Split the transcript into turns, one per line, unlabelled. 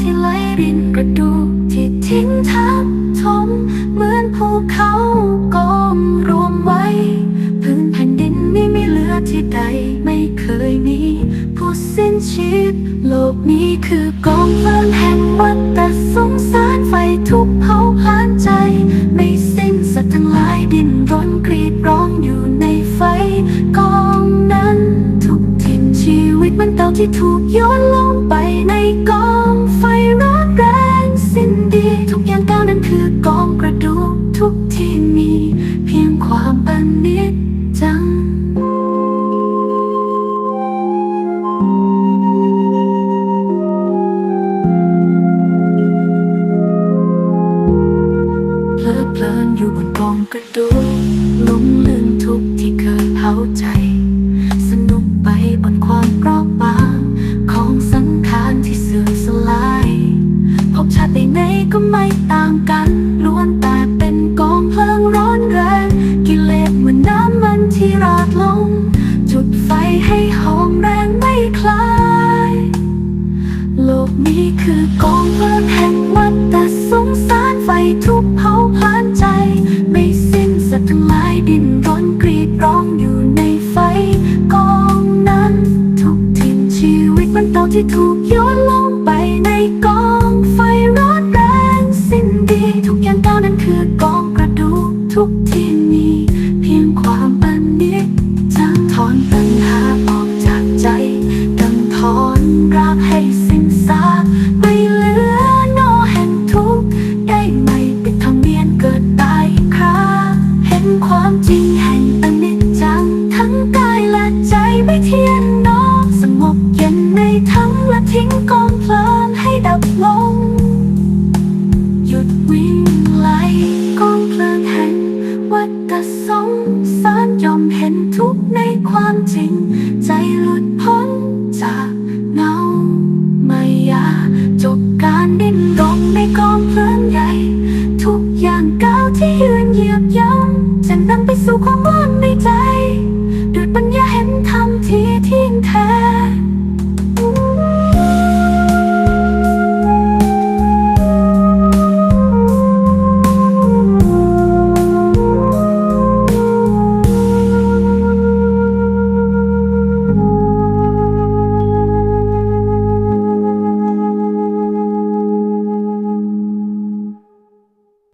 ที่ไหลรินกระดูกที่ทิ้งทับถมเหมือนภูเขากองรวมไว้ พื้นแผ่นดินนี้ไม่เหลือที่ใดไม่เคยมีผู้สิ้นชีพโลกนี้คือกองเพลิงแห่งวัฏสง ที่ถูกโยนลงไปในกองไฟร้อนแรงสิ้นดี ทุกอย่างก้าวนั้นคือกองกระดูกทุกที่มีเพียงความปนิจจังเพลิดเพลินอยู่บนกองกระดูกลงลืมทุกที่เคยเผาใจ ชาติไหนก็ไม่ต่างกันล้วนแต่เป็นกองเพลิงร้อนแรงกิเลสเหมือนน้ำมันที่ราดลง จุดไฟให้หอมแรงไม่คลาย โลกนี้คือกองเพลิงแห่งวัฏสงสารไฟทุกเผาผลาญใจ ไม่สิ้นสัตว์ทั้งหลายดินร้อนกรีดร้องอยู่ในไฟกองนั้นทุกทิ่มชีวิตมันเต่าที่ถูกย เทียงนอกสงบเย็นในทั้งและทิ้งกองเพลิงให้ดับลง หยุดวิ่งไล่กองเพลิงแห่งวัฏสงสารยอมเห็นทุกในความจริง ใจหลุดพ้นจากเงาไม่อยาจบการดิ้นรนในกองเพลิงใหญ่ ทุกอย่างก้าวที่ยืนเหยียบย่ำจะนำไปสู่ความว่างในใจ